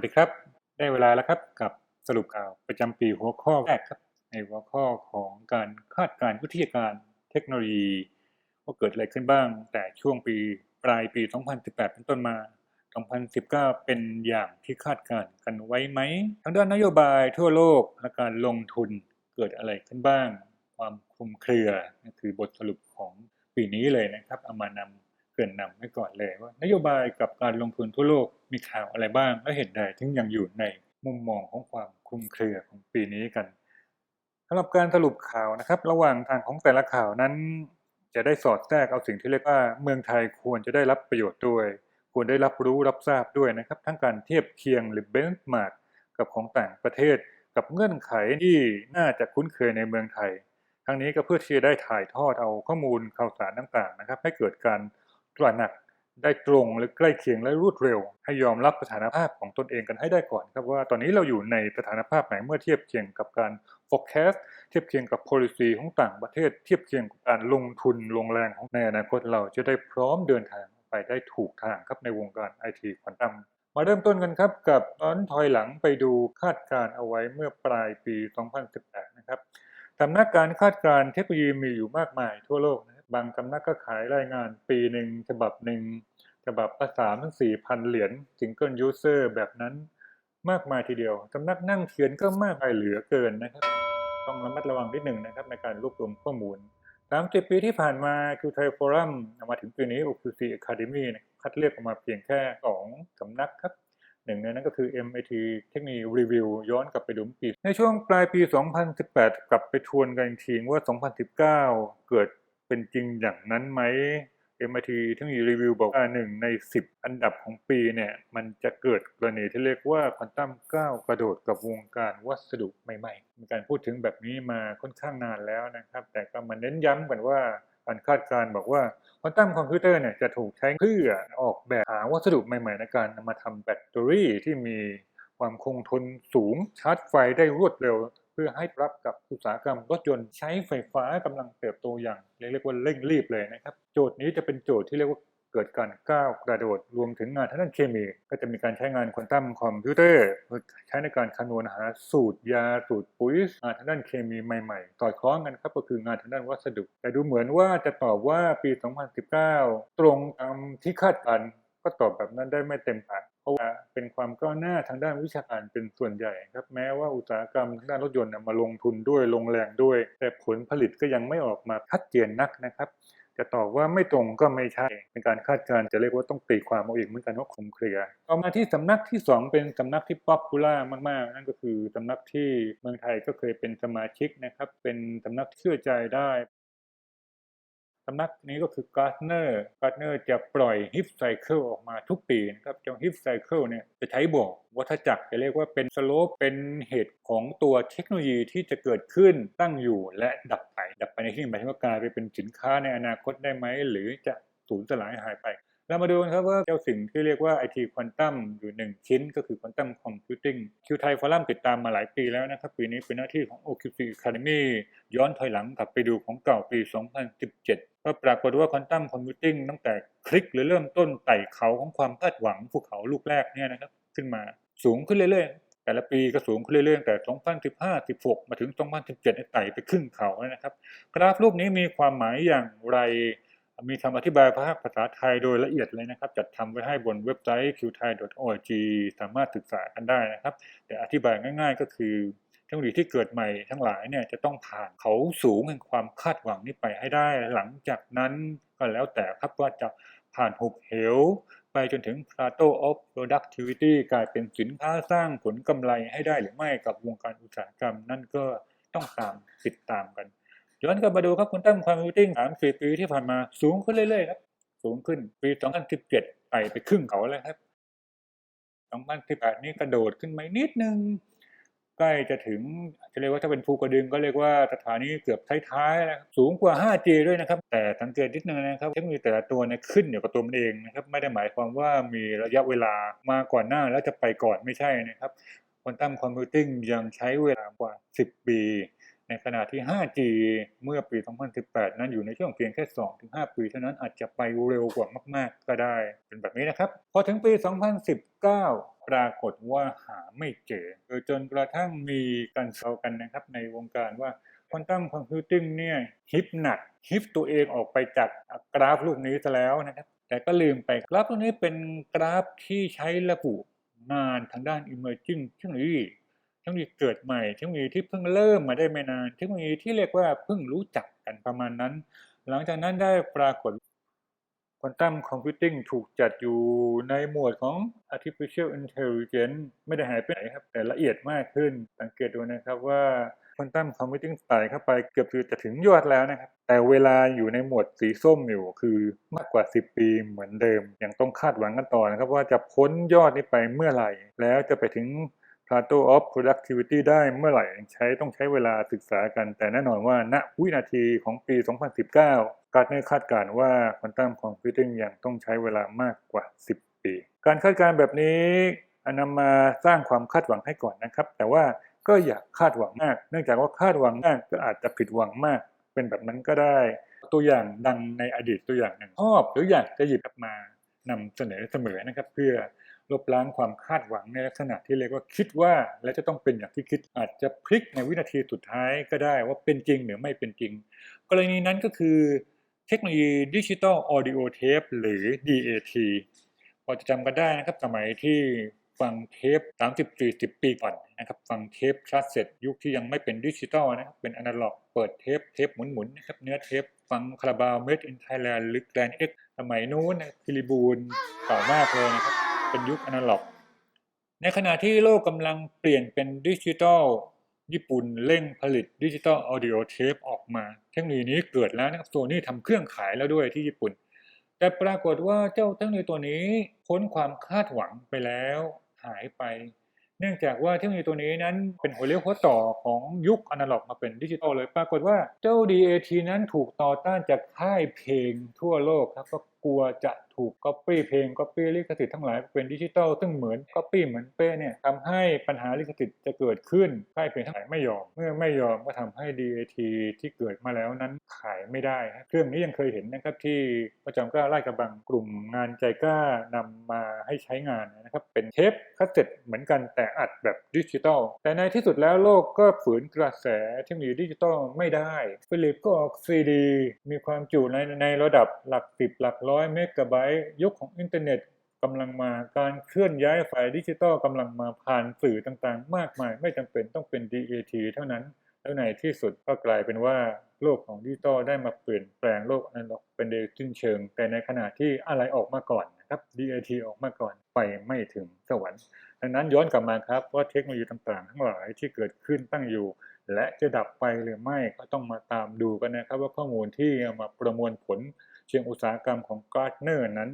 สวัสดีครับ ได้เวลาแล้วครับกับสรุปข่าวประจำปีหัวข้อแรกครับในหัวข้อของการคาดการณ์วิทยาการเทคโนโลยีว่าเกิดอะไรขึ้นบ้าง แต่ช่วงปีปลายปี 2018 เป็นต้นมา 2019 เป็นอย่างที่คาดการณ์กันไว้ไหมทางด้านนโยบายทั่วโลกและการลงทุนเกิดอะไรขึ้นบ้าง ความคลุมเครือคือบทสรุปของปีนี้เลยนะครับเอามานำ กรินนำไว้ก่อนเลยว่า นโยบายกับการลงทุนทั่วโลกมีข่าวอะไรบ้าง และเหตุใดถึงยังอยู่ในมุมมองของความคลุมเครือของปีนี้กันสำหรับการสรุปข่าวนะครับ ระหว่างทางของแต่ละข่าวนั้น จะได้สอดแทรกเอาสิ่งที่เรียกว่าเมืองไทยควรจะได้รับประโยชน์ด้วย ควรได้รับรู้รับทราบด้วยนะครับ ทั้งการเทียบเคียงหรือเบนช์มาร์กกับของต่างประเทศ กับเงื่อนไขที่น่าจะคุ้นเคยในเมืองไทย ทั้งนี้ก็เพื่อที่จะได้ถ่ายทอดเอาข้อมูลข่าวสารต่างๆนะครับ ให้เกิดการ ตระหนักได้ตรงหรือใกล้เคียงและรวดเร็ว ให้ยอมรับสถานภาพของตนเองกันให้ได้ก่อนครับว่าตอนนี้เราอยู่ในสถานภาพไหนเมื่อเทียบเคียงกับการ forecast เทียบเคียงกับ policy ของต่างประเทศ เทียบเคียงกับการลงทุนลงแรงของในอนาคตเราจะได้พร้อมเดินทางไปได้ถูกทางครับในวงการไอทีควอนตัมมาเริ่มต้นกันครับกับตอนถอยหลังไปดูคาดการณ์เอาไว้เมื่อปลายปี 2018 นะครับสำนักการคาดการณ์เทคโนโลยีมีอยู่มากมายทั่วโลกนะ บางสำนักก็ขายรายงานปีหนึ่งฉบับหนึ่งฉบับละสามถึงสี่พันเหรียญซิงเกิลยูเซอร์แบบนั้นมากมายทีเดียวสำนักนั่งเขียนก็มากมายเหลือเกินนะครับ ต้องระมัดระวังนิดหนึ่งนะครับในการรวบรวมข้อมูล30 ปีที่ผ่านมาคือไทยฟอรัมมาถึงปีนี้ OQC Academy คัดเลือกออกมาเพียงแค่2สำนักครับหนึ่งในนั้นก็คือ MIT เทคนโลยีรีวิวย้อนกลับไปดูปี ในช่วงปลายปี 2018 กลับไปทวนกันอีกทีว่า 2019 เกิด เป็นจริงอย่างนั้นไหม MIT เทคโนโลยีรีวิวบอกว่าหนึ่งใน 10 อันดับของปีเนี่ยมันจะเกิดกรณีที่เรียกว่าควอนตัมก้าวกระโดดกับวงการวัสดุใหม่ๆ มีการพูดถึงแบบนี้มาค่อนข้างนานแล้วนะครับ แต่ก็มาเน้นย้ำกันว่าการคาดการณ์บอกว่าควอนตัมคอมพิวเตอร์เนี่ยจะถูกใช้เพื่อออกแบบหาวัสดุใหม่ๆ ในการนำมาทำแบตเตอรี่ที่มีความคงทนสูงชาร์จไฟได้รวดเร็ว เพื่อให้รับกับอุตสาหกรรมรถยนต์ใช้ไฟฟ้ากำลังเติบโตอย่างเรียกว่าเร่งรีบเลยนะครับ โจทย์นี้จะเป็นโจทย์ที่เรียกว่าเกิดการก้าวกระโดดรวมถึงงานทางด้านเคมี ก็จะมีการใช้งานควอนตัมคอมพิวเตอร์ใช้ในการคำนวณหาสูตรยาสูตรปุ๋ยงานทางด้านเคมีใหม่ๆสอคล้องกันครับก็คืองานทางด้านวัสดุ แต่ดูเหมือนว่าจะตอบว่าปี 2019 ตรงตามที่คาดการก็ตอบแบบนั้นได้ไม่เต็มปาก เพราะว่าเป็นความก้าวหน้าทางด้านวิชาการเป็นส่วนใหญ่ครับแม้ว่าอุตสาหกรรมทางด้านรถยนต์มาลงทุนด้วยลงแรงด้วย แต่ผลผลิตก็ยังไม่ออกมาชัดเจนนักนะครับจะตอบว่าไม่ตรงก็ไม่ใช่ เป็นการคาดการณ์จะเรียกว่าต้องตีความเอาเองเหมือนกันว่าคลุมเครือต่อมาที่สำนักที่ 2 เป็นสำนักที่ป๊อปปูล่ามากๆ นั่นก็คือสำนักที่เมืองไทยก็เคยเป็นสมาชิกนะครับ เป็นสำนักเชื่อใจได้ สำนักนี้ก็คือ Gartner Gartner จะปล่อย HIP Cycle ออกมาทุกปีนะครับเจ้า HIP Cycle เนี่ยจะใช้บอกวัฏจักรจะเรียกว่าเป็นสโลปเป็นเหตุของตัวเทคโนโลยีที่จะเกิดขึ้นตั้งอยู่และดับไป ดับไปในที่หมายถึงว่ากลายไปเป็นสินค้าในอนาคตได้ไหม หรือจะสูญสลายหายไป เรามาดูกันครับว่าเจ้าสิ่งที่เรียกว่า IT ควอนตัมอยู่ 1 ชิ้น ก็คือควอนตัมคอมพิวติ้งคิวไทยฟอรัมติดตามมาหลายปีแล้วนะครับ ปีนี้เป็นหน้าที่ของ OQC Academy ย้อนถอยหลังกลับไปดูของเก่าปี 2017 ก็ปรากฏว่าควอนตัมคอมพิวติ้งตั้งแต่คลิกหรือเริ่มต้นไต่เขาของความคาดหวังภูเขาลูกแรกเนี่ยนะครับขึ้นมาสูงขึ้นเรื่อยๆ แต่ละปีก็สูงขึ้นเรื่อยๆแต่ 2015 16 มาถึง 2017ไต่ไปครึ่งเขาแล้วนะครับ กราฟรูปนี้มีความหมายอย่างไร มีคำอธิบายภาคภาษาไทยโดยละเอียดเลยนะครับ จัดทำไว้ให้บนเว็บไซต์ qthai.org สามารถศึกษากันได้นะครับ แต่อธิบายง่าย ๆ ก็คือเทคโนโลยีที่เกิดใหม่ทั้งหลายเนี่ยจะต้องผ่านเขาสูงแห่งความคาดหวังนี้ไปให้ได้ หลังจากนั้นก็แล้วแต่ครับว่าจะผ่านหุบเหว ไปจนถึง plateau of productivity กลายเป็นสินค้าสร้างผลกำไรให้ได้หรือไม่กับวงการอุตสาหกรรม นั่นก็ต้องตามติดตามกัน ย้อนกลับมาดูครับคุณตั้มความมิวติ้งสามสี่ปีที่ผ่านมาสูงขึ้นเรื่อยๆครับ สูงขึ้นปี2017ไต่ไปครึ่งเขาแล้วครับ2018นี้กระโดดขึ้นมานิดนึงใกล้จะถึงจะเรียกว่าถ้าเป็นภูกระดึงก็เรียกว่าสถานีเกือบท้ายๆแล้วสูงกว่า 5G ด้วยนะครับ แต่สังเกตนิดนึงนะครับเทคโนโลยีแต่ละตัวเนี่ยขึ้นอยู่กับตัวมันเองนะครับไม่ได้หมายความว่ามีระยะเวลามาก่อนหน้าแล้วจะไปก่อนไม่ใช่นะครับควอนตัมคอมพิวติ้งยังใช้เวลากว่า 10 ปี ในขณะที่ 5G เมื่อปี 2018 นั้นอยู่ในช่วงเพียงแค่ 2-5 ปีเท่านั้นอาจจะไปเร็วกว่ามาก ๆ ก็ได้ เป็นแบบนี้นะครับ พอถึงปี 2019 ปรากฏว่าหาไม่เจอโดยจนกระทั่งมีการเซากันนะครับ ในวงการว่าควอนตัมคอมพิวติ้งเนี่ยฮิปหนักฮิปตัวเองออกไปจากกราฟลูกนี้ซะแล้วนะครับ แต่ก็ลืมไปกราฟตัวนี้เป็นกราฟที่ใช้ระบุงานทางด้าน emerging เทคโนโลยี เทคโนโลยีเกิดใหม่เทคโนโลยีที่เพิ่งเริ่มมาได้ไม่นาน เทคโนโลยีที่เรียกว่าเพิ่งรู้จักกันประมาณนั้น หลังจากนั้นได้ปรากฏควอนตัมคอมพิวติ้งถูกจัดอยู่ในหมวดของ artificial intelligence ไม่ได้หายไปไหนครับ แต่ละเอียดมากขึ้น สังเกตดูนะครับว่าควอนตัมคอมพิวติ้งไต่เข้าไปเกือบจะถึงยอดแล้วนะครับ แต่เวลาอยู่ในหมวดสีส้มอยู่คือมากกว่า 10 ปีเหมือนเดิม ยังต้องคาดหวังกันต่อนะครับ ว่าจะพ้นยอดนี้ไปเมื่อไหร่ แล้วจะไปถึง Plateau of Productivity ได้เมื่อไหร่ใช้ต้องใช้เวลาศึกษากัน แต่แน่นอนว่าณวินาทีของปี 2019 การเนอร์คาดการณ์ว่าควอนตัมคอมพิวติ้งยังต้องใช้เวลามากกว่า 10 ปี การคาดการณ์แบบนี้นำมาสร้างความคาดหวังให้ก่อนนะครับ แต่ว่าก็อย่าคาดหวังมาก เนื่องจากว่าคาดหวังมากก็อาจจะผิดหวังมาก เป็นแบบนั้นก็ได้ ตัวอย่างดังในอดีตตัวอย่างหนึ่งชอบหรืออยากจะหยิบมานำเสนอเสมอนะครับ เพื่อ ลบล้างความคาดหวังในลักษณะที่เรียกว่าคิดว่าและจะต้องเป็นอย่างที่คิดอาจจะพลิกในวินาทีสุดท้ายก็ได้ว่าเป็นจริงหรือไม่เป็นจริง กรณีนั้นก็คือเทคโนโลยีดิจิตอลออดิโอเทปหรือ DAT พอจะจำกันได้นะครับสมัยที่ฟังเทป 30-40 ปีก่อนนะครับฟังเทปคลาสเซ็ตยุคที่ยังไม่เป็นดิจิตอลนะครับเป็นอนาล็อกเปิดเทปเทปหมุนๆนะครับเนื้อเทปฟังคาราบาวเมดอินไทยแลนด์หรือแกรนเอ็กสมัยนู้นนะฟิลิบูนเก่ามากเลยนะครับ เป็นยุคอนาล็อก ในขณะที่โลกกำลังเปลี่ยนเป็นดิจิตอลญี่ปุ่นเร่งผลิตดิจิตอลออดิโอเทปออกมา เทคโนโลยีนี้เกิดแล้วนะครับโซนี่ทำเครื่องขายแล้วด้วยที่ญี่ปุ่น แต่ปรากฏว่าเจ้าเทคโนโลยีตัวนี้พ้นความคาดหวังไปแล้วหายไป เนื่องจากว่าเทคโนโลยีตัวนี้นั้นเป็นหัวเลี้ยวหัวต่อของยุคอนาล็อกมาเป็นดิจิตอลเลย ปรากฏว่าเจ้า DAT นั้นถูกต่อต้านจากค่ายเพลงทั่วโลกครับ กลัวจะถูกก๊อปปี้เพลงก๊อปปี้ลิขสิทธิ์ทั้งหลายเป็นดิจิตอลซึ่งเหมือนก๊อปปี้เหมือนเป้เนี่ยทำให้ปัญหาลิขสิทธิ์จะเกิดขึ้นค่ายเพลงทั้งหลายไม่ยอม เมื่อไม่ยอมก็ทำให้ DAT ที่เกิดมาแล้วนั้นขายไม่ได้ เครื่องนี้ยังเคยเห็นนะครับที่ประจำก้าไล่กระบังกลุ่มงานใจกล้านำมาให้ใช้งานนะครับเป็นเทปคาสเซ็ตเหมือนกันแต่อัดแบบดิจิตอลแต่ในที่สุดแล้วโลกก็ฝืนกระแสเทคโนโลยีดิจิตอลไม่ได้ฟิลิปก็ออกซีดีมีความจุในในระดับหลักสิบหลักร้อยเมกะไบต์ยุคของอินเทอร์เน็ตกำลังมาการเคลื่อนย้ายไฟล์ดิจิตอลกำลังมาผ่านสื่อต่างๆ มากมาย ไม่จำเป็นต้องเป็น DAT เท่านั้น แล้วในที่สุดก็กลายเป็นว่าโลกของดิจิตอลได้มาเปลี่ยนแปลงโลกอนาล็อกเป็นเดจินเชิง แต่ในขณะที่อะไรออกมาก่อนนะครับ DAT ออกมาก่อนไปไม่ถึงสวรรค์ดังนั้นย้อนกลับมาครับว่าเทคโนโลยีต่างๆ ทั้งหลายที่เกิดขึ้นตั้งอยู่ และจะดับไปหรือไม่ก็ต้องมาตามดูกันนะครับ ว่าข้อมูลที่มาประมวลผล เชิงอุตสาหกรรมของการ์ดเนอร์นั้น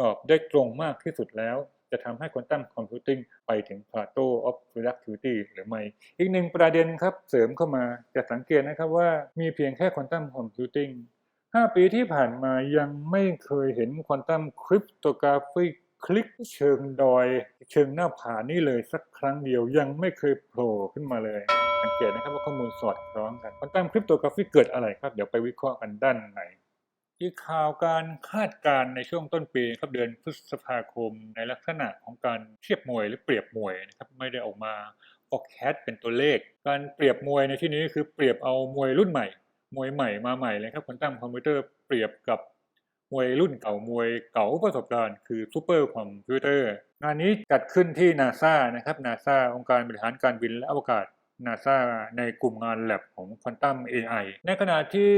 ตอบได้ตรงมากที่สุดแล้ว จะทำให้ควอนตัมคอมพิวติ้งไปถึง p l a t e of Productivity หรือไม่ อีกหนึ่งประเด็นครับเสริมเข้ามาจะสังเกตนะครับว่ามีเพียงแค่ควอนตัมคอมพิวติ้ง5 ปีที่ผ่านมายังไม่เคยเห็นควอนตัมคริปโตกราฟีคลิกเชิงดอย เชิงหน้าผานี่เลยสักครั้งเดียวยังไม่เคยโผล่ขึ้นมาเลย สังเกตนะครับว่าข้อมูลสอดคล้องกันควอนตัมคริปโตกราฟีเกิดอะไรครับ เดี๋ยวไปวิเคราะห์กันด้านใน อีกข่าวการคาดการณ์ในช่วงต้นปีครับเดือนพฤษภาคมในลักษณะของการเทียบมวยหรือเปรียบมวยนะครับไม่ได้ออกมา forecast เป็นตัวเลข การเปรียบมวยในที่นี้คือเปรียบเอามวยรุ่นใหม่ มวยใหม่มาใหม่เลยครับคนตั้งคอมพิวเตอร์เปรียบกับมวยรุ่นเก่ามวยเก่าประสบการณ์คือซูเปอร์คอมพิวเตอร์งานนี้จัดขึ้นที่นาซานะครับนาซาองค์การบริหารการบินและอวกาศ นาซาในกลุ่มงานแลบของ Quantum AI ในขณะที่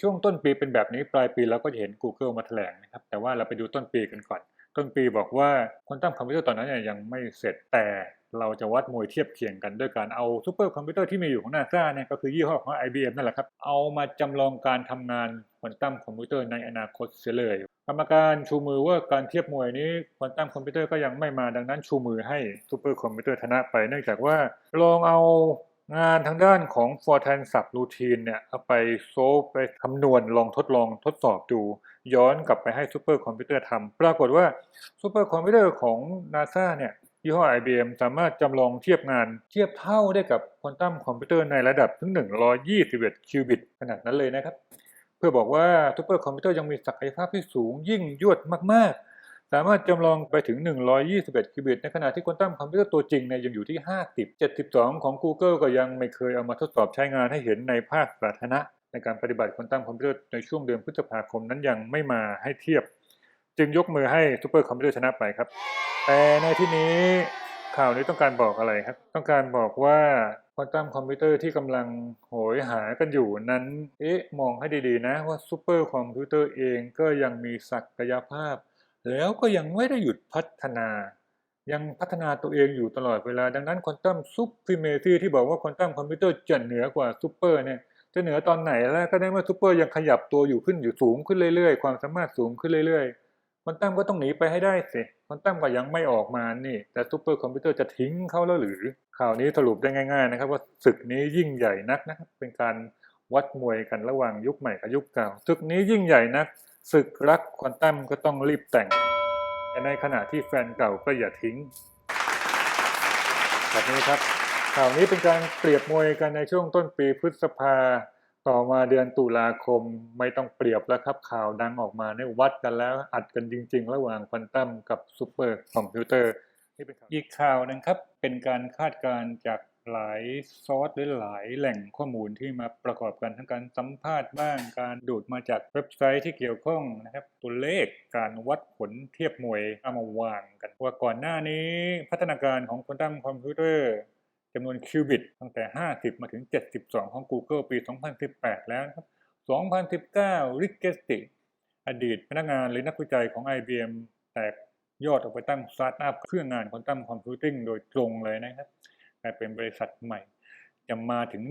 ช่วงต้นปีเป็นแบบนี้ปลายปีเราก็จะเห็น Google มาแถลงนะครับ แต่ว่าเราไปดูต้นปีกันก่อน ต้นปีบอกว่า Quantum คอมพิวเตอร์ตอนนั้นเนี่ยยังไม่เสร็จแต่เราจะวัดมวยเทียบเคียงกันด้วยการเอาซูเปอร์คอมพิวเตอร์ที่มีอยู่ของนาซาเนี่ยก็คือยี่ห้อของ IBM นั่นแหละครับ เอามาจำลองการทำงานควอนตัมคอมพิวเตอร์ในอนาคตเสียเลยกรรมการชูมือว่าการเทียบมวยนี้ควอนตัมคอมพิวเตอร์ก็ยังไม่มาดังนั้นชูมือให้ซูเปอร์คอมพิวเตอร์ชนะไป เนื่องจากว่าลองเอา งานทางด้านของ for t r a n s u b routine เนี่ยเอาไปโซฟไปคำนวณลองทดลองทดสอบดู ย้อนกลับไปให้ซูเปอร์คอมพิวเตอร์ทำปรากฏว่าซูเปอร์คอมพิวเตอร์ของ NASA เนี่ยยี่ห้อ IBM สามารถจำลองเทียบงานเทียบเท่าได้กับควอนตัมคอมพิวเตอร์ในระดับถึง 121 คิวบิตขนาดนั้นเลยนะครับ เพื่อบอกว่าซูเปอร์คอมพิวเตอร์ยังมีศักยภาพที่สูงยิ่งยวดมากๆ สามารถจำลองไปถึง 121คิบิต ในขณะที่ควอนตัมคอมพิวเตอร์ตัวจริงเนี่ยยังอยู่ที่ 50 72 ของ Google ก็ยังไม่เคยเอามาทดสอบใช้งานให้เห็นในภาคสาธารณะ ในการปฏิบัติควอนตัมคอมพิวเตอร์ในช่วงเดือนพฤษภาคมนั้นยังไม่มาให้เทียบ จึงยกมือให้ซูเปอร์คอมพิวเตอร์ชนะไปครับ แต่ในที่นี้ข่าวนี้ต้องการบอกอะไรครับ ต้องการบอกว่าควอนตัมคอมพิวเตอร์ที่กำลังโหยหากันอยู่นั้น เอ๊ะ มองให้ดีๆนะว่าซูเปอร์คอมพิวเตอร์เองก็ยังมีศักยภาพ แล้วก็ยังไม่ได้หยุดพัฒนา ยังพัฒนาตัวเองอยู่ตลอดเวลา ดังนั้นควอนตัมซุปพ m เมซีที่บอกว่าควอนตัมคอมพิวเตอร์จะเหนือกว่าซูเปอร์เนี่ยจะเหนือตอนไหนแล้วก็ได้เมื่อซูเปอร์ยังขยับตัวอยู่ขึ้นอยู่สูงขึ้นเรื่อยๆ ความสามารถสูงขึ้นเรื่อยๆควอนตัมก็ต้องหนีไปให้ได้สิควอนตัมก็ยังไม่ออกมานี่แต่ซูเปอร์คอมพิวเตอร์จะทิ้งเขาแล้วหรือข่าวนี้สรุปได้ง่าย ๆ นะครับ ว่าศึกนี้ยิ่งใหญ่นักนะครับเป็นการวัดมวยกันระหว่างยุคใหม่กับยุคเก่าศึกนี้ยิ่งใหญ่นัก ศึกรักควอนตัมก็ต้องรีบแต่ง แต่ในขณะที่แฟนเก่าก็อย่าทิ้ง แบบนี้ครับ ข่าวนี้เป็นการเปรียบมวยกันในช่วงต้นปีพฤษภา ต่อมาเดือนตุลาคมไม่ต้องเปรียบแล้วครับข่าวดังออกมาในวัดกันแล้วอัดกันจริง ๆ ระหว่างควอนตัมกับซูเปอร์คอมพิวเตอร์อีกข่าวหนึงครับเป็นการคาดการณ์จาก หลายซอสหรือหลายแหล่งข้อมูลที่มาประกอบกันทั้งการสัมภาษณ์บ้างการดูดมาจากเว็บไซต์ที่เกี่ยวข้องนะครับตัวเลขการวัดผลเทียบมวยเอามาวางกัน ว่าก่อนหน้านี้พัฒนาการของควอนตัมคอมพิวเตอร์จำนวนคิวบิตตั้งแต่ 50 มาถึง 72 ของ Google ปี 2018 แล้วนะครับ 2019 ริกเกสติ อดีตพนักงานหรือนักวิจัยของ IBM แตกยอดออกไปตั้งสตาร์ทอัพเพื่องานควอนตัมคอมพิวติ้งโดยตรงเลยนะครับายเป็นบริษัทใหม่ จะมาถึง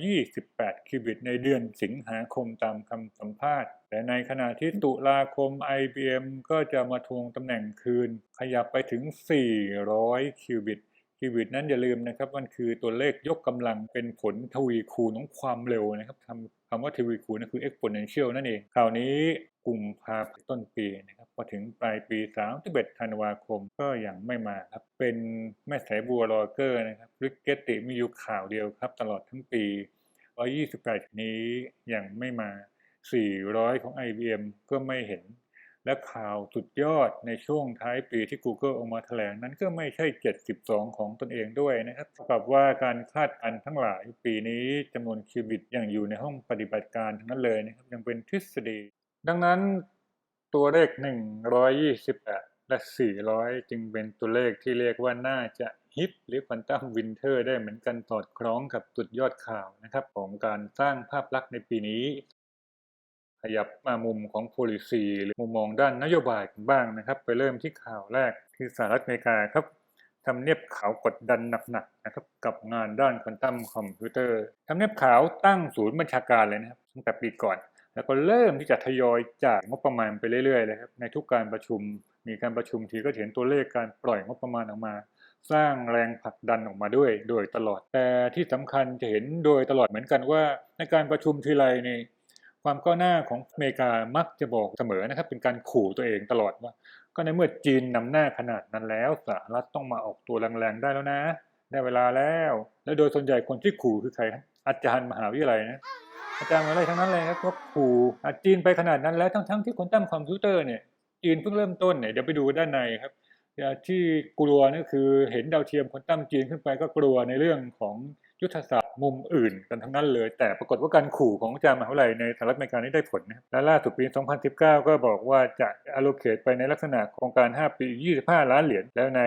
128 คิวบิตในเดือนสิงหาคมตามคำสัมภาษณ์ แต่ในขณะที่ตุลาคม IBM ก็จะมาทวงตำแหน่งคืน ขยับไปถึง 400 คิวบิตคิวบิตนั้นอย่าลืมนะครับ มันคือตัวเลขยกกำลังเป็นผลทวีคูณของความเร็วนะครับทำ คำว่าทวีคูณนั่นคือ exponential นั่นเองคราวนี้กลุ่มพาต้นปีนะครับพอถึงปลายปี31ธันวาคมก็ยังไม่มาครับ เป็นแม่สายบัวรอเกอร์นะครับริกเกตติมีอยู่ข่าวเดียวครับ ตลอดทั้งปี128 นี้ยังไม่มา 400 ของ IBM ก็ไม่เห็น และข่าวสุดยอดในช่วงท้ายปีที่ Google ออกมาแถลงนั้นก็ไม่ใช่ 72 ของตนเองด้วยนะครับกับว่าการคาดการณ์ทั้งหลายปีนี้จำนวนคิวบิตยังอยู่ในห้องปฏิบัติการทั้งนั้นเลยนะครับยังเป็นทฤษฎี ดังนั้นตัวเลข 128 และ 400 จึงเป็นตัวเลขที่เรียกว่าน่าจะฮิตหรือควอนตัมวินเทอร์ได้เหมือนกันสอดคล้องกับสุดยอดข่าวนะครับของการสร้างภาพลักษณ์ในปีนี้ ยับมามุมของ policy หรือมุมมองด้านนโยบายกันบ้างนะครับ ไปเริ่มที่ข่าวแรกที่สหรัฐอเมริกาครับทำเนียบขาวกดดันหนักๆนะครับกับงานด้านควอนตัมคอมพิวเตอร์ทำเนียบขาวตั้งศูนย์บัญชาการเลยนะครับตั้งแต่ปีก่อน แล้วก็เริ่มที่จะทยอยจ่ายงบประมาณไปเรื่อยๆเลยครับในทุกการประชุมมีการประชุมทีก็เห็นตัวเลขการปล่อยงบประมาณออกมา สร้างแรงผลักดันออกมาด้วย โดยตลอดแต่ที่สำคัญจะเห็นโดยตลอดเหมือนกันว่า ในการประชุมทีไรนี่ ความก้าวหน้าของอเมริกามักจะบอกเสมอนะครับ เป็นการขู่ตัวเองตลอดว่า ก็ในเมื่อจีนนำหน้าขนาดนั้นแล้วสหรัฐต้องมาออกตัวแรงๆได้แล้วนะ ได้เวลาแล้ว และโดยส่วนใหญ่คนที่ขู่คือใครครับอาจารย์มหาวิทยาลัยนะอาจารย์มหาวิทยาลัยทั้งนั้นเลยครับว่าขู่อะจีนไปขนาดนั้นแล้วทั้งๆที่คนตั้งคอมพิวเตอร์เนี่ยจีนเพิ่งเริ่มต้นเนี่ยเดี๋ยวไปดูด้านในครับที่กลัวนี่คือเห็นดาวเทียมคนตั้งจีนขึ้นไปก็กลัวในเรื่องของยุทธศาสตร์ มุมอื่นกันทั้งนั้นเลย แต่ปรากฏว่าการขู่ของอาจารย์มหาวิทยาลัยในสหรัฐอเมริกานี่ได้ผลนะและล่าสุดปี 2019 ก็บอกว่าจะ allocate ไปในลักษณะโครงการ 5 ปี 25 ล้านเหรียญแล้วใน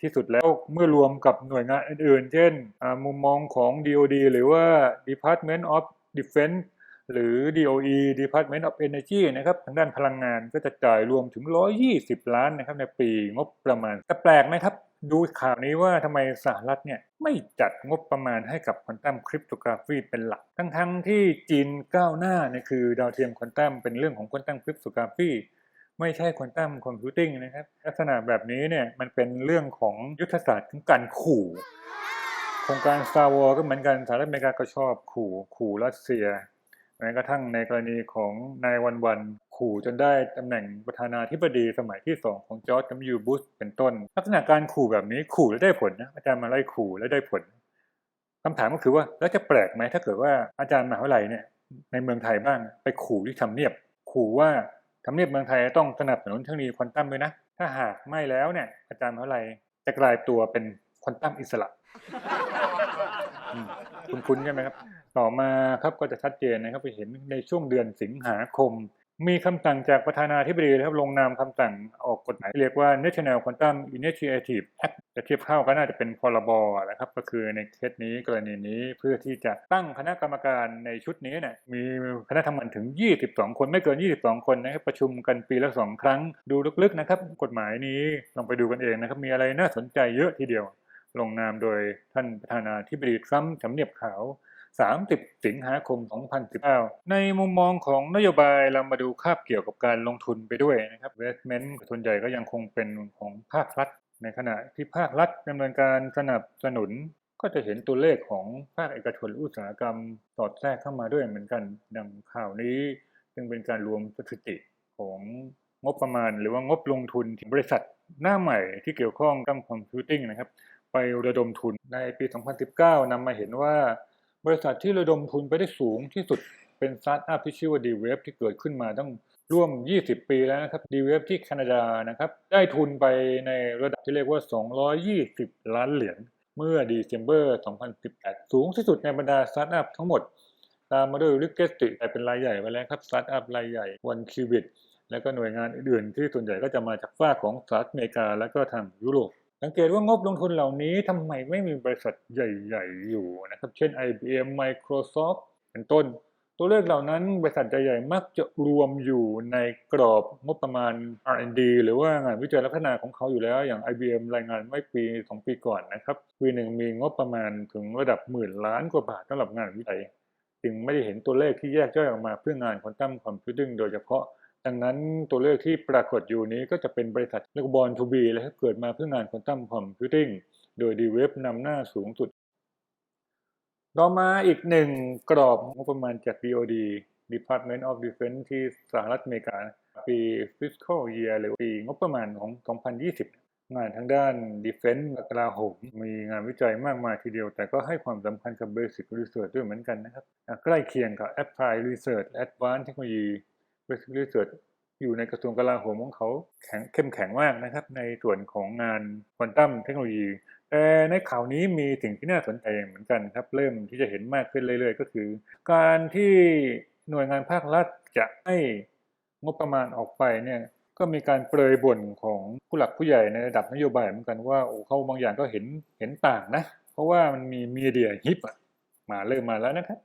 ที่สุดแล้วเมื่อรวมกับหน่วยงานอื่นๆ เช่นมุมมองของ DoD หรือว่า Department of Defense หรือ DOE Department of Energy นะครับทางด้านพลังงานก็จะจ่ายรวมถึง 120 ล้านนะครับในปีงบประมาณแต่แปลกไหมครับ ดูข่าวนี้ว่าทำไมสหรัฐเนี่ยไม่จัดงบประมาณให้กับควอนตัมคริปโตกราฟีเป็นหลัก ทั้งๆที่จีนก้าวหน้าเนี่ยคือดาวเทียมควอนตัมเป็นเรื่องของควอนตัมคริปโตกราฟีไม่ใช่ควอนตัมคอมพิวติ้งนะครับ ลักษณะแบบนี้เนี่ยมันเป็นเรื่องของยุทธศาสตร์ของการขู่โครงการ Star War ก็เหมือนกันสหรัฐอเมริกาก็ชอบขู่ขู่รัสเซียแม้กระทั่งในกรณีของนายวันวัน ขู่จนได้ตำแหน่งประธานาธิบดีสมัยที่สองของจอร์จ W. บุชเป็นต้น ลักษณะการขู่แบบนี้ขู่แล้วได้ผลนะอาจารย์มาไล่ขู่แล้วได้ผลคำถามก็คือว่าแล้วจะแปลกไหมถ้าเกิดว่าอาจารย์มหาวิทยาลัยเนี่ยในเมืองไทยบ้างไปขู่ที่ทำเนียบ ขู่ว่าทำเนียบเมืองไทยต้องสนับสนุนเทคโนโลยีควอนตัมด้วยนะ ถ้าหากไม่แล้วเนี่ยอาจารย์มหาวิทยาลัยจะกลายตัวเป็นควอนตัมอิสระคุ้นๆใช่ไหมครับ ต่อมาครับก็จะชัดเจนนะครับไปเห็นในช่วงเดือนสิงหาคม มีคำสั่งจากประธานาธิบดีนะครับลงนามคำสั่งออกกฎหมายเรียกว่า National Quantum Initiative Act จะเทียบเข้าก็น่าจะเป็นพรบนะครับ ก็คือในเคสนี้กรณีนี้เพื่อที่จะตั้งคณะกรรมการในชุดนี้เนี่ยมีคณะทำงานถึง 22 คนไม่เกิน 22 คนนะครับประชุมกันปีละสองครั้งดูลึกๆนะครับ กฎหมายนี้ลองไปดูกันเองนะครับ มีอะไรน่าสนใจเยอะทีเดียว ลงนามโดยท่านประธานาธิบดีทรัมป์สำเนียบขาว 30 สิงหาคม 2019 ในมุมมองของนโยบายเรามาดูคาบเกี่ยวกับการลงทุนไปด้วยนะครับ investment ส่วนใหญ่ก็ยังคงเป็นของภาครัฐ ในขณะที่ภาครัฐดำเนินการสนับสนุนก็จะเห็นตัวเลขของภาคเอกชนอุตสาหกรรมสอดแทรกเข้ามาด้วยเหมือนกันดังข่าวนี้ซึ่งเป็นการรวมสถิติของงบประมาณ หรือว่างบลงทุนที่บริษัทหน้าใหม่ที่เกี่ยวข้องกับคอมพิวติ้งนะครับ ไประดมทุนในปี 2019นำมาเห็นว่า บริษัทที่ระดมทุนไปได้สูงที่สุดเป็นสตาร์ทอัพที่ชื่อว่า D-Web ที่เกิดขึ้นมาตั้งร่วม 20 ปีแล้วนะครับ D-Web ที่แคนาดานะครับได้ทุนไปในระดับที่เรียกว่า 220 ล้านเหรียญเมื่อ December 2018 สูงที่สุดในบรรดาสตาร์ทอัพทั้งหมด ตามมาด้วย r i g e s t i แต่เป็นรายใหญ่ไปแล้วครับสตาร์ทอัพรายใหญ่ One Qubit แล้วก็หน่วยงานอื่นๆที่ส่วนใหญ่ก็จะมาจากฝ้าของสหรัฐอเมริกาและก็ทางยุโรป สังเกตว่างบลงทุนเหล่านี้ทำไมไม่มีบริษัทใหญ่ ๆ อยู่นะครับ เช่น IBM Microsoft เป็นต้น ตัวเลขเหล่านั้นบริษัทใหญ่ ๆ มักจะรวมอยู่ในกรอบงบประมาณ R&D หรือว่างานวิจัยและพัฒนาของเขาอยู่แล้ว อย่าง IBM รายงานไว้ปี 2 ปีก่อนนะครับปีหนึ่งมีงบประมาณถึงระดับหมื่นล้านกว่าบาทสำหรับงานวิจัยจึงไม่ได้เห็นตัวเลขที่แยกย่อยออกมาเพื่องานควอนตัมคอมพิวติ้งโดยเฉพาะ ดังนั้นตัวเลขที่ปรากฏอยู่นี้ก็จะเป็นบริษัทเรียกบอลทูบีเลยครับเกิดมาเพื่องานควอนตัมคอมพิวติ้งโดยดีเว็บนำหน้าสูงสุด ต่อมาอีกหนึ่งกรอบงบประมาณจาก DoD Department of Defense ที่สหรัฐอเมริกา ปี fiscal year หรือปีงบประมาณของ 2020 งานทางด้าน Defense กลาโหมมีงานวิจัยมากมายทีเดียว แต่ก็ให้ความสำคัญกับ Basic Research ด้วยเหมือนกันนะครับ ใกล้เคียงกับ Applied Research Advanced Technology Basic Research อยู่ในกระทรวงกลาโหมของเขาแข็งเข้มแข็งมากนะครับ ในส่วนของงานควอนตัมเทคโนโลยีแต่ในข่าวนี้มีสิ่งที่น่าสนใจเหมือนกันครับ เริ่มที่จะเห็นมากขึ้นเรื่อยๆ ก็คือ การที่หน่วยงานภาครัฐจะให้งบประมาณออกไปเนี่ยก็มีการเปรยบ่นของผู้หลักผู้ใหญ่ในระดับนโยบายเหมือนกันว่าโอ้เขาบางอย่างก็เห็นเห็นต่างนะ เพราะว่ามันมีมีเดียฮิปมาเริ่มมาแล้วนะครับ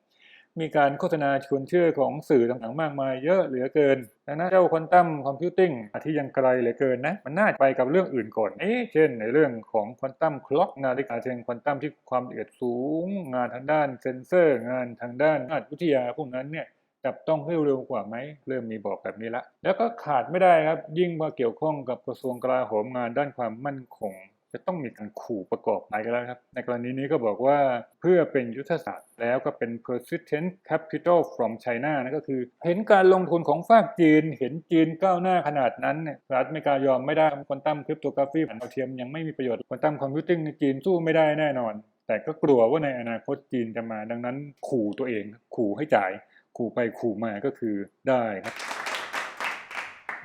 มีการโฆษณาชวนเชื่อของสื่อต่างๆ มากมายเยอะเหลือเกินดังนั้นเจ้าควอนตัมคอมพิวติ้งที่ยังไกลเหลือเกินนะ มันน่าจะไปกับเรื่องอื่นก่อนเอ๊ะเช่น ในเรื่องของควอนตัมคล็อกนาฬิกาเชิงควอนตัมที่ความละเอียดสูง งานทางด้านเซนเซอร์ งานทางด้านวิทยาพวกนั้นเนี่ยจับต้องให้เร็วกว่าไหมเริ่มมีบอกแบบนี้ละ แล้วก็ขาดไม่ได้ครับยิ่งมาเกี่ยวข้องกับกระทรวงกลาโหมงานด้านความมั่นคง จะต้องมีการขู่ประกอบไปกันแล้วครับ ในกรณีนี้ก็บอกว่าเพื่อเป็นยุทธศาสตร์แล้วก็เป็น persistent capital from China นั่นก็คือ เห็นการลงทุนของฝากจีน เห็นจีนก้าวหน้าขนาดนั้นเนี่ยสหรัฐอเมริกายอมไม่ได้ควอนตัมคริปโตกราฟีผ่านดาวเทียมยังไม่มีประโยชน์ควอนตัมคอมพิวติ้งในจีนสู้ไม่ได้แน่นอน แต่ก็กลัวว่าในอนาคตจีนจะมาดังนั้นขู่ตัวเองขู่ให้จ่ายขู่ไปขู่มาก็คือได้ครับ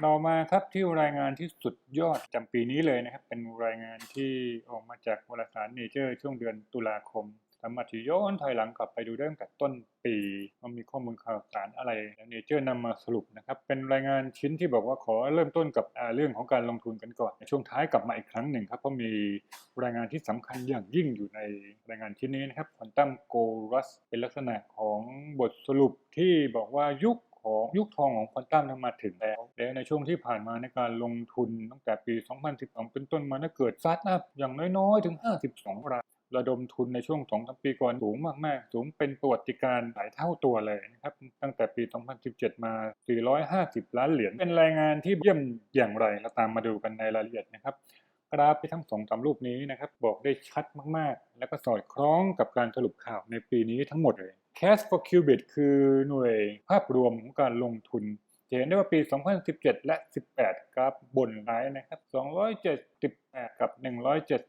ต่อมาครับที่รายงานที่สุดยอดจำปีนี้เลยนะครับ เป็นรายงานที่ออกมาจากวารสารเนเจอร์ช่วงเดือนตุลาคมสามารถที่ย้อนถอยหลังกลับไปดูได้ตั้งแต่ต้นปีว่ามีข้อมูลข่าวสารอะไรเนเจอร์นำมาสรุปนะครับ เป็นรายงานชิ้นที่บอกว่าขอเริ่มต้นกับเรื่องของการลงทุนกันก่อนในช่วงท้ายกลับมาอีกครั้งหนึ่งครับเพราะมีรายงานที่สำคัญอย่างยิ่งอยู่ในรายงานชิ้นนี้นะครับควอนตัมโกลัสเป็นลักษณะของบทสรุปที่บอกว่ายุค ของยุคทองของควอนตัมนั้นมาถึงแล้ว และในช่วงที่ผ่านมาในการลงทุนตั้งแต่ปี 2012 เป็นต้นมาน่าเกิดสตาร์ทอัพอย่างน้อยๆ ถึง 52 รายระดมทุนในช่วง2-3ปีก่อนสูงมาก ๆ สูงเป็นประวัติการณ์หลายเท่าตัวเลยนะครับ ตั้งแต่ปี 2017 มา 450 ล้านเหรียญเป็นรายงานที่เยี่ยมอย่างไรเราตามมาดูกันในรายละเอียดนะครับ กราฟที่ทั้งสองสามรูปนี้นะครับ บอกได้ชัดมากๆ และก็สอดคล้องกับการสรุปข่าวในปีนี้ทั้งหมดเลย Cash for Qubit คือหน่วยภาพรวมของการลงทุนจะเห็นได้ว่าปี 2017 และ 18 กราฟบนไลน์นะครับ 278 กับ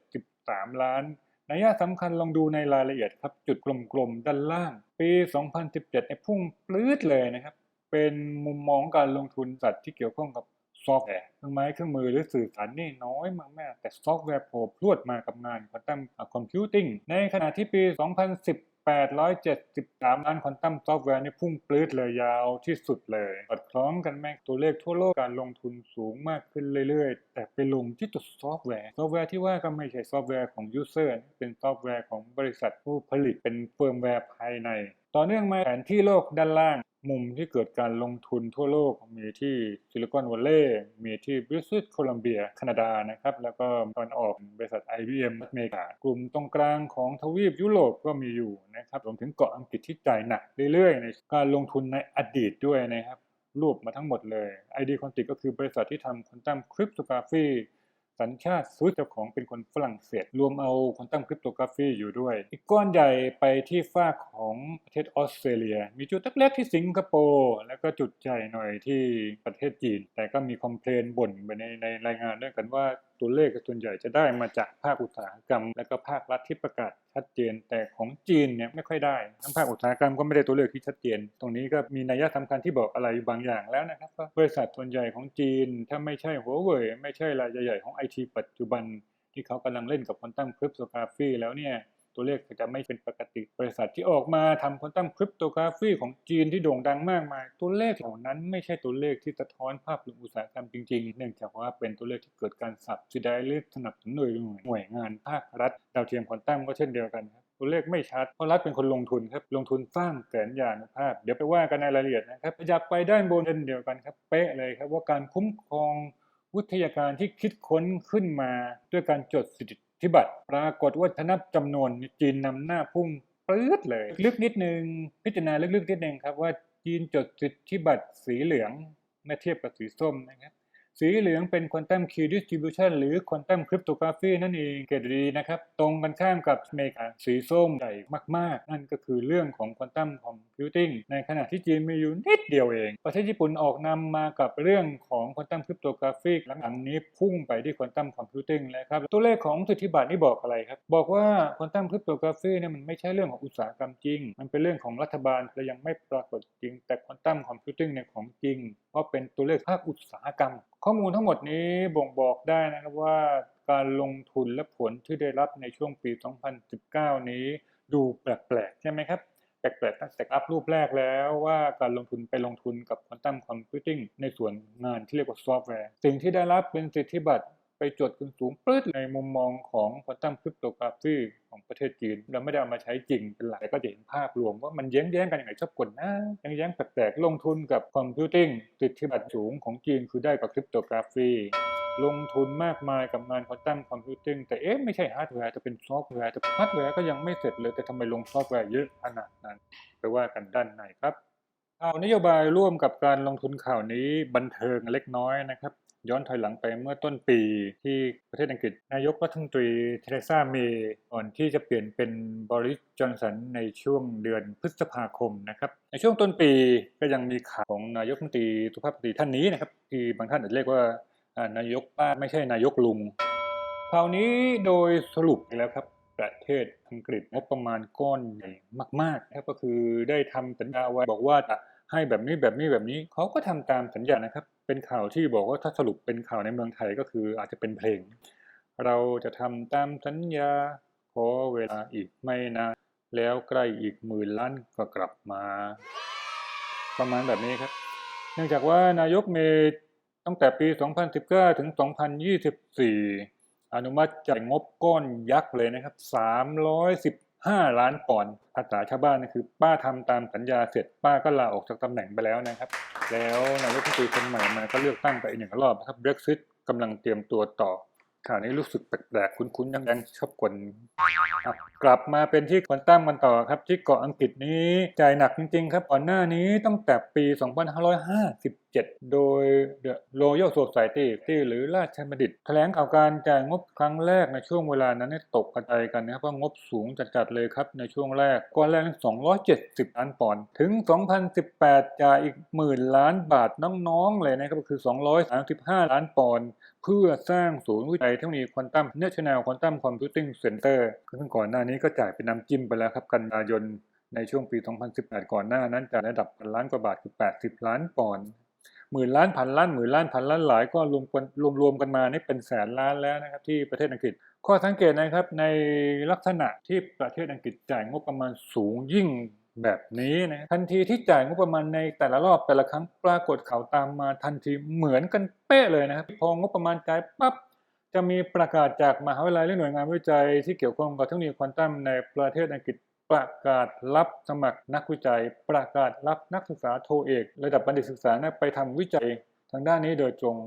173 ล้านนัยยะสำคัญลองดูในรายละเอียดครับ จุดกลมๆ ด้านล่าง ปี 2017เนี่ยพุ่งปลื้ดเลยนะครับ เป็นมุมมองการลงทุนสัตว์ที่เกี่ยวข้องกับ ซอฟต์แวร์เครื่องไม้เครื่องมือหรือสื่อสารนี่น้อยมากๆ แต่ซอฟต์แวร์โผล่พรวดมากับงานควอนตัมคอมพิวติ้งในขณะที่ปี 2010 873 ล้านควอนตัมซอฟต์แวร์นี่พุ่งปลื้ดเลยยาวที่สุดเลยสอดคล้องกันไหมตัวเลขทั่วโลกการลงทุนสูงมากขึ้นเรื่อยๆ แต่ไปลงที่ตัวซอฟต์แวร์ ซอฟต์แวร์ที่ว่าก็ไม่ใช่ซอฟต์แวร์ของยูเซอร์ เป็นซอฟต์แวร์ของบริษัทผู้ผลิตเป็นเฟิร์มแวร์ภายใน ต่อเนื่องมาแผนที่โลกด้านล่าง มุมที่เกิดการลงทุนทั่วโลกมีที่ซิลิคอนวัลเลย์มีที่บริ t ิ h โคลัมเบียแคนาดานะครับ แล้วก็ตอนออกบริษัท IBM อเมริกากลุ่มตรงกลางของทวีปยุโรปก็มีอยู่นะครับรวมถึงเกาะอังกฤษที่จ่ายหนักเรื่อยๆ ในการลงทุนในอดีตด้วยนะครับรวบมาทั้งหมดเลย ID c o n t i c ก็คือบริษัทที่ทำควอนตัมคริปโตกราฟี สัญชาติสวิสเจ้าของเป็นคนฝรั่งเศส รวมเอาควอนตัมคริปโตกราฟีอยู่ด้วย อีกก้อนใหญ่ไปที่ฝ้ากของประเทศออสเตรเลีย มีจุดเล็กๆที่สิงคโปร์แล้วก็จุดใหญ่หน่อยที่ประเทศจีน แต่ก็มีคอมเพลนบ่นไปในในรายงานด้วยกันว่า ตัวเลขส่วนใหญ่จะได้มาจากภาคอุตสาหกรรม และก็ภาครัฐที่ประกาศชัดเจน แต่ของจีนเนี่ยไม่ค่อยได้ทั้งภาคอุตสาหกรรมก็ไม่ได้ตัวเลขที่ชัดเจน ตรงนี้ก็มีนัยสำคัญที่บอกอะไรบางอย่างแล้วนะครับว่าบริษัทส่วนใหญ่ของจีน ถ้าไม่ใช่หัวเว่ยไม่ใช่รายใหญ่ๆของไอทีปัจจุบัน ที่เขากำลังเล่นกับคอนตัมคริปโตกราฟีแล้วเนี่ย ตัวเลขก็จะไม่เป็นปกติ บริษัทที่ออกมาทำควอนตัมคริปโตกราฟีของจีนที่โด่งดังมากมาย ตัวเลขเหล่านั้นไม่ใช่ตัวเลขที่สะท้อนภาพรวมอุตสาหกรรมจริงๆ เนื่องจากว่าเป็นตัวเลขที่เกิดการสับสิได้หรือสนับสนุนโดยหน่วยงานภาครัฐ ดาวเทียมควอนตัมก็เช่นเดียวกันครับตัวเลขไม่ชัด เพราะรัฐเป็นคนลงทุนครับ ลงทุนสร้างแสนยานุภาพ เดี๋ยวไปว่ากันในรายละเอียดนะครับอยากไปด้านบนเช่นเดียวกันครับ เป๊ะเลยครับว่าการคุ้มครองวิทยาการที่คิดค้นขึ้นมาด้วยการจดสิทธิ ธิบัติปรากฏว่าธนับจำนวนจีนนำหน้าพุ่งปลื้ดเลย ลึกนิดนึง พิจารณาลึกๆนิดนึงครับว่าจีนจดสิทธิบัตรสีเหลืองเมื่อเทียบกับสีส้มนะครับ สีเหลืองเป็นควอนตัมคีย์ดิสติบิวชันหรือควอนตัมคริปโตกราฟีนั่นเองเกรดดีนะครับ ตรงกันข้ามกับเมกาสีส้มใหญ่มาก ๆ นั่นก็คือเรื่องของควอนตัมคอมพิวติ้งในขณะที่จีนมีอยู่นิดเดียวเอง ประเทศญี่ปุ่นออกนำมากับเรื่องของควอนตัมคริปโตกราฟีหลังๆนี้พุ่งไปที่ควอนตัมคอมพิวติ้งแล้วครับ ตัวเลขของสิทธิบัตรนี่บอกอะไรครับ บอกว่าควอนตัมคริปโตกราฟีเนี่ยมันไม่ใช่เรื่องของอุตสาหกรรมจริง มันเป็นเรื่องของรัฐบาลและยังไม่ปรากฏจริง แต่ควอนตัมคอมพิวติ้งเนี่ยของจริงเพราะเป็นตัวเลขภาคอุตสาหกรรม ข้อมูลทั้งหมดนี้บ่งบอกได้นะครับว่าการลงทุนและผลที่ได้รับในช่วงปี 2019 นี้ดูแปลกๆ ใช่ไหมครับ แปลกๆตั้งแต่อัพรูปแรกแล้วว่าการลงทุนไปลงทุนกับควอนตัมคอมพิวติ้งในส่วนงานที่เรียกว่าซอฟต์แวร์ สิ่งที่ได้รับเป็นสิทธิบัตร ไปจดกันสูงปลื้ดในมุมมองของควอนตัมคริปโตกราฟีของประเทศจีน เราไม่ได้เอามาใช้จริงเป็นหลักก็จะเห็นภาพรวมว่ามันแย้งๆกันอย่างไรชอบกลนะแย้งๆแปลกๆลงทุนกับคอมพิวติ้งสิดทธิบัตรสูงของจีนคือได้กับคริปโตกราฟีลงทุนมากมายกับงานควอนตัมคอมพิวติ้งแต่เอ๊ะไม่ใช่ฮาร์ดแวร์แต่เป็นซอฟต์แวร์แต่ฮาร์ดแวร์ก็ยังไม่เสร็จเลยแต่ทำไมลงซอฟต์แวร์เยอะขนาดนั้นไปว่ากันด้านในครับข่าวนโยบายร่วมกับการลงทุนข่าวนี้บันเทิงเล็กน้อยนะครับ ย้อนถอยหลังไปเมื่อต้นปีที่ประเทศอังกฤษ นายกรัฐมนตรีเทเรซาเมย์ก่อนที่จะเปลี่ยนเป็นบริสจอนสันในช่วงเดือนพฤษภาคมนะครับ ในช่วงต้นปีก็ยังมีข่าวของนายกรัฐมนตรีสุภาพสตรีท่านนี้นะครับ ที่บางท่านอาจจะเรียกว่านายกป้าไม่ใช่นายกลุงคราวนี้โดยสรุปแล้วครับประเทศอังกฤษงบประมาณก้อนใหญ่มากๆนะครับก็คือได้ทำสัญญาไว้บอกว่าจะให้แบบนี้แบบนี้แบบนี้เขาก็ทำตามสัญญานะครับ เป็นข่าวที่บอกว่าถ้าสรุปเป็นข่าวในเมืองไทยก็คืออาจจะเป็นเพลง เราจะทำตามสัญญาขอเวลาอีกไม่นานแล้วใกล้อีกหมื่นล้านก็กลับมา ประมาณแบบนี้ครับ เนื่องจากว่านายกเมย์ตั้งแต่ปี 2019 ถึง 2024 อนุมัติจ่ายงบก้อนยักษ์เลยนะครับ 310 ห้าล้านปอนด์ภาษาชาวบ้านนะคือป้าทำตามสัญญาเสร็จป้าก็ลาออกจากตำแหน่งไปแล้วนะครับ แล้วนายกรัฐมนตรีคนใหม่มาก็เลือกตั้งไปอีกหนึ่งรอบครับเบรกซิตกำลังเตรียมตัวต่อ ข่าวนี้รู้สึกแปลกๆ คุ้นๆ ยังๆ ชอบกลอะกลับมาเป็นที่ควอนตัมกันต่อครับ ที่เกาะอังกฤษนี้จ่ายหนักจริงๆ ครับก่อนหน้านี้ตั้งแต่ปี 2557 โดย The Royal Society ที่หรือราชบัณฑิตแถลงข่าวการจ่ายงบครั้งแรกในช่วงเวลานั้นตกกระจายกันนะครับว่างบสูงจัดๆเลยครับ ในช่วงแรกก้อนแรก 270 ล้านปอนด์ถึง 2018 จ่ายอีกหมื่นล้านบาทน้องๆ เลยนะครับก็คือ 235 ล้านปอนด์เพื่อสร้างศูนย์วิจัยเทคโนโลยีควอนตัม National Quantum Computing Center ซึ่งก่อนหน้านี้ก็จ่ายเป็นน้ำจิ้มไปแล้วครับกันยายนในช่วงปี 2018 ก่อนหน้านั้นจ่ายระดับพันล้านกว่าบาทคือ 80 ล้านปอนด์หมื่นล้านพันล้านหมื่นล้านพันล้านหลายก็รวมกันรวมรวมกันมานี่เป็นแสนล้านแล้วนะครับที่ประเทศอังกฤษ ข้อสังเกตนะครับในลักษณะที่ประเทศอังกฤษจ่ายงบประมาณสูงยิ่งแบบนี้นะทันทีที่จ่ายงบประมาณในแต่ละรอบแต่ละครั้งปรากฏข่าวตามมาทันทีเหมือนกันเป๊ะเลยนะครับพองบประมาณจ่ายปั๊บ จะมีประกาศจากมหาวิทยาลัยและหน่วยงานวิจัยที่เกี่ยวข้องกับเทคโนโลยีควอนตัมในประเทศอังกฤษประกาศรับสมัครนักวิจัย ประกาศรับนักศึกษาโทเอก ระดับบัณฑิตศึกษานะไปทำวิจัยทางด้านนี้โดยตรง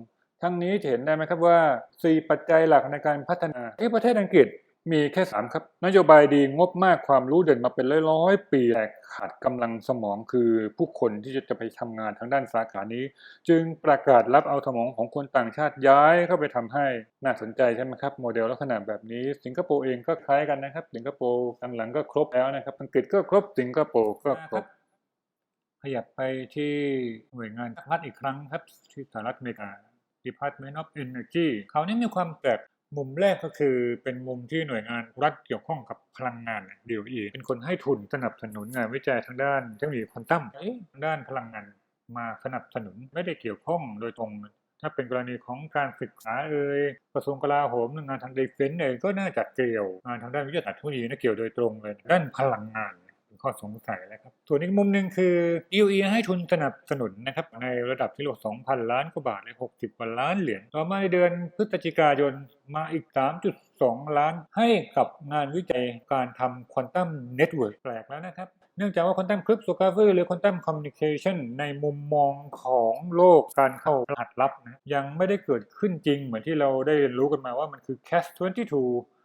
ทั้งนี้จะเห็นได้ไหมครับว่า 4 ปัจจัยหลักในการพัฒนาที่ประเทศอังกฤษ มีแค่3ครับ นโยบายดีงบมากความรู้เด่นมาเป็นร้อยๆปีแต่ขาดกำลังสมองคือผู้คนที่จะไปทำงานทางด้านสาขานี้ จึงประกาศรับเอาสมองของคนต่างชาติย้ายเข้าไปทำให้น่าสนใจใช่ไหมครับ โมเดลลักษณะแบบนี้ สิงคโปร์เองก็คล้ายกันนะครับ สิงคโปร์หลังก็ครบแล้วนะครับอังกฤษก็ครบสิงคโปร์ก็ครบขยับไปที่หน่วยงานรัฐอีกครั้งครับที่สหรัฐอเมริกา Department of Energy เขานี้มีความแปลก มุมแรกก็คือเป็นมุมที่หน่วยงานรัฐเกี่ยวข้องกับพลังงาน DOE เป็นคนให้ทุนสนับสนุนงานวิจัยทางด้านเทคโนโลยีควอนตัมทางด้านพลังงานมาสนับสนุนไม่ได้เกี่ยวข้องโดยตรง ถ้าเป็นกรณีของการศึกษาเอ่ยกระทรวงกลาโหมหรืองานทางดีเฟนซ์เองก็น่าจะเกี่ยวงานทางด้านวิทยาศาสตร์เทคโนโลยีน่าเกี่ยวโดยตรงเลยด้านพลังงาน ข้อสงสัยแล้วครับ ส่วนอีกมุมหนึ่งคือ DOE ให้ทุนสนับสนุนนะครับในระดับที่เรียก2,000 ล้านกว่าบาทเลย60กว่าล้านเหรียญ ต่อมาในเดือนพฤศจิกายนมาอีก 3.2 ล้านให้กับงานวิจัยการทำควอนตัมเน็ตเวิร์กแปลกแล้วนะครับเนื่องจากว่าควอนตัมคริปโตกราฟีหรือควอนตัมคอมมิวนิเคชันในมุมมองของโลกการเข้ารหัสลับนะยังไม่ได้เกิดขึ้นจริงเหมือนที่เราได้รู้กันมาว่ามันคือ Cas 22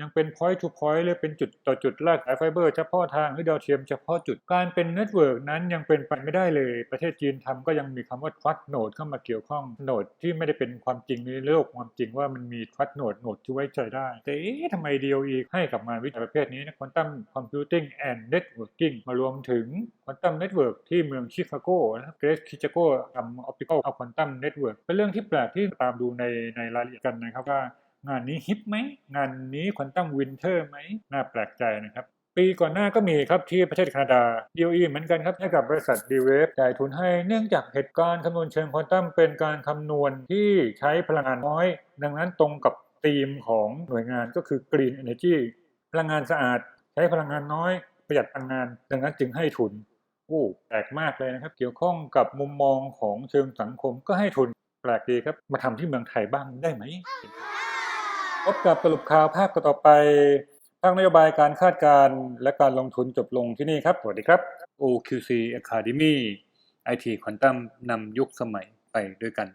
ยังเป็น point to point หรือเป็นจุดต่อจุดลากสายไฟเบอร์เฉพาะทางหรือดาวเทียมเฉพาะจุด การเป็นเน็ตเวิร์กนั้นยังเป็นไปไม่ได้เลย ประเทศจีนทำก็ยังมีคำว่า trust node เข้ามาเกี่ยวข้องโนดที่ไม่ได้เป็นความจริงในโลกความจริงว่ามันมี trust node โนดที่ไว้ใจได้ แต่เอ๊ะทำไม DOE ให้กับงานวิจัยประเภทนี้นะ quantum computing and networking มารวมถึง quantum network ที่เมืองชิคาโกนะครับ Great Chicago ทำ optical quantum network เป็นเรื่องที่แปลกที่ตามดูในในรายละเอียดกันนะครับว่า งานนี้ฮิปไหมงานนี้ควอนตัมวินเทอร์ไหมน่าแปลกใจนะครับปีก่อนหน้าก็มีครับที่ประเทศแคนาดา DOE เหมือนกันครับให้กับบริษัท d w a v e จ่ายทุนให้เนื่องจากเหตุการณ์คำนวณเชิงควอนตัมเป็นการคำนวณที่ใช้พลังงานน้อย ดังนั้นตรงกับธีมของหน่วยงานก็คือ Green Energy พลังงานสะอาด ใช้พลังงานน้อย ประหยัดพลังงาน ดังนั้นจึงให้ทุนโอ้แปลกมากเลยนะครับ เกี่ยวข้องกับมุมมองของเชิงสังคมก็ให้ทุนแปลกดีครับ มาทำที่เมืองไทยบ้างได้ไหม พบกับสรุปข่าวภาคต่อไป ภาคนโยบายการคาดการณ์และการลงทุนจบลงที่นี่ครับ สวัสดีครับ OQC Academy IT Quantum นำยุคสมัยไปด้วยกัน